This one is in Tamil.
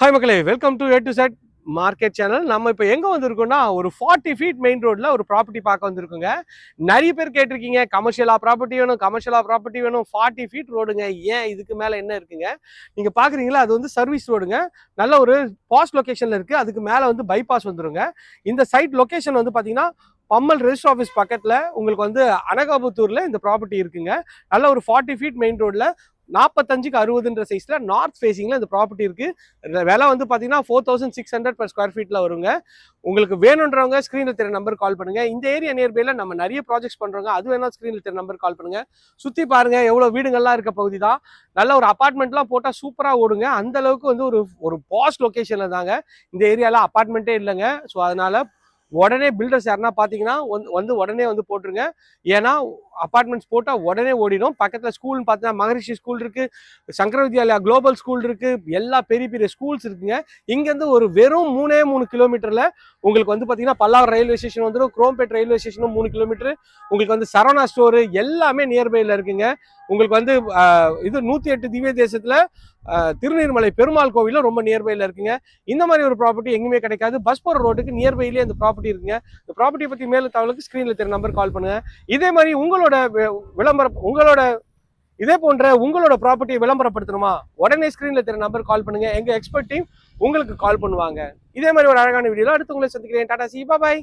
ஹாய் மக்களே. Welcome to A to Z market channel நம்ம இப்போ எங்கே வந்திருக்கோம்னா ஒரு ஃபார்ட்டி ஃபீட் மெயின் ரோடில் ஒரு ப்ராப்பர்ட்டி பார்க்க வந்திருக்கோங்க. நிறைய பேர் கேட்டிருக்கீங்க கமர்ஷியலாக ப்ராப்பர்ட்டி வேணும் கமர்ஷியலாக ப்ராப்பர்ட்டி வேணும் ஃபார்ட்டி ஃபீட் ரோடுங்க ஏன் இதுக்கு மேலே என்ன இருக்குங்க? நீங்கள் பார்க்குறீங்களா அது வந்து சர்வீஸ் ரோடுங்க நல்ல ஒரு பாஸ் லொக்கேஷனில் இருக்குது அதுக்கு மேலே வந்து பைபாஸ் வந்துருங்க. இந்த சைட் லொக்கேஷன் வந்து பார்த்தீங்கன்னா பம்மல் ரெஜிஸ்டர் ஆஃபீஸ் பக்கத்தில் உங்களுக்கு வந்து அனகாபுத்தூரில் இந்த ப்ராப்பர்ட்டி இருக்குங்க. நல்ல ஒரு ஃபார்ட்டி ஃபீட் மெயின் ரோடில் நாற்பத்தஞ்சுக்கு அறுபதுன்ற சைஸில் நார்த் ஃபேஸிங்கில் இந்த ப்ராப்பர்ட்டி இருக்குது விலை வந்து பார்த்தீங்கன்னா four thousand six hundred per square ஃபீட்டில் வருங்க. உங்களுக்கு வேணுன்றவங்க ஸ்க்ரீனில் தெரிய நம்பர் கால் பண்ணுங்கள் இந்த ஏரியா நியர்பையில் நம்ம நிறைய ப்ராஜெக்ட்ஸ் பண்ணுறோங்க அது வேணால் ஸ்க்ரீனில் தெரிய நம்பர் கால் பண்ணுங்கள் சுற்றி பாருங்கள் எவ்வளோ வீடுங்கள்லாம் இருக்க பகுதி தான். நல்ல ஒரு அப்பார்ட்மெண்ட்லாம் போட்டால் சூப்பராக ஓடுங்க. அந்த அளவுக்கு வந்து ஒரு ஒரு பாஸ் லொக்கேஷனில் தாங்க. இந்த ஏரியாவில் அப்பார்ட்மெண்ட்டே இல்லைங்க. ஸோ அதனால் உடனே பில்டர்ஸ் யாருன்னா பார்த்தீங்கன்னா வந்து- வந்து உடனே வந்து போட்டுருங்க. ஏன்னா அப்பார்ட்மெண்ட்ஸ் போட்டால் உடனே ஓடிடும். பக்கத்தில் ஸ்கூல்னு பார்த்தீங்கன்னா மகரிஷி ஸ்கூல் இருக்குது சங்கர வித்யாலயா குளோபல் ஸ்கூல் இருக்குது எல்லா பெரிய பெரிய ஸ்கூல்ஸ் இருக்குங்க. இங்கேருந்து ஒரு வெறும் மூணே மூணு கிலோமீட்டரில் உங்களுக்கு வந்து பார்த்தீங்கன்னா பல்லாவர் ரயில்வே ஸ்டேஷன் வந்துடும் குரோம்பேட் ரயில்வே ஸ்டேஷனும் மூணு கிலோமீட்டர் உங்களுக்கு வந்து சரவணா ஸ்டோரு எல்லாமே நியர்பையில் இருக்குங்க. உங்களுக்கு வந்து இது நூற்றி எட்டு திவ்ய தேசத்தில் திருநீர்மலை பெருமாள் கோவிலும் ரொம்ப நியர்பையில் இருக்குங்க. இந்த மாதிரி ஒரு ப்ராப்பர்ட்டி எங்கேயுமே கிடைக்காது. பஸ் போகிற ரோட்டுக்கு நியர்பைலேயே இந்த ப்ராப்பர்ட்டி இருக்குங்க. இந்த ப்ராப்பர்ட்டியை பற்றி மேலே தகவலுக்கு ஸ்க்ரீனில் தெரிய நம்பர் கால் பண்ணுங்கள் இதே மாதிரி உங்களோட விளம்பரம் உங்களோட இதே போன்ற உங்களோட ப்ராப்பர்ட்டியை விளம்பரப்படுத்தணுமா? உடனே ஸ்க்ரீனில் தெரிய நம்பர் கால் பண்ணுங்க. எங்கள் எக்ஸ்பர்ட் டீம் உங்களுக்கு கால் பண்ணுவாங்க. இதே மாதிரி ஒரு அழகான வீடியோவில் அடுத்து உங்களை சந்திக்கிறேன். டாடா சி பாய்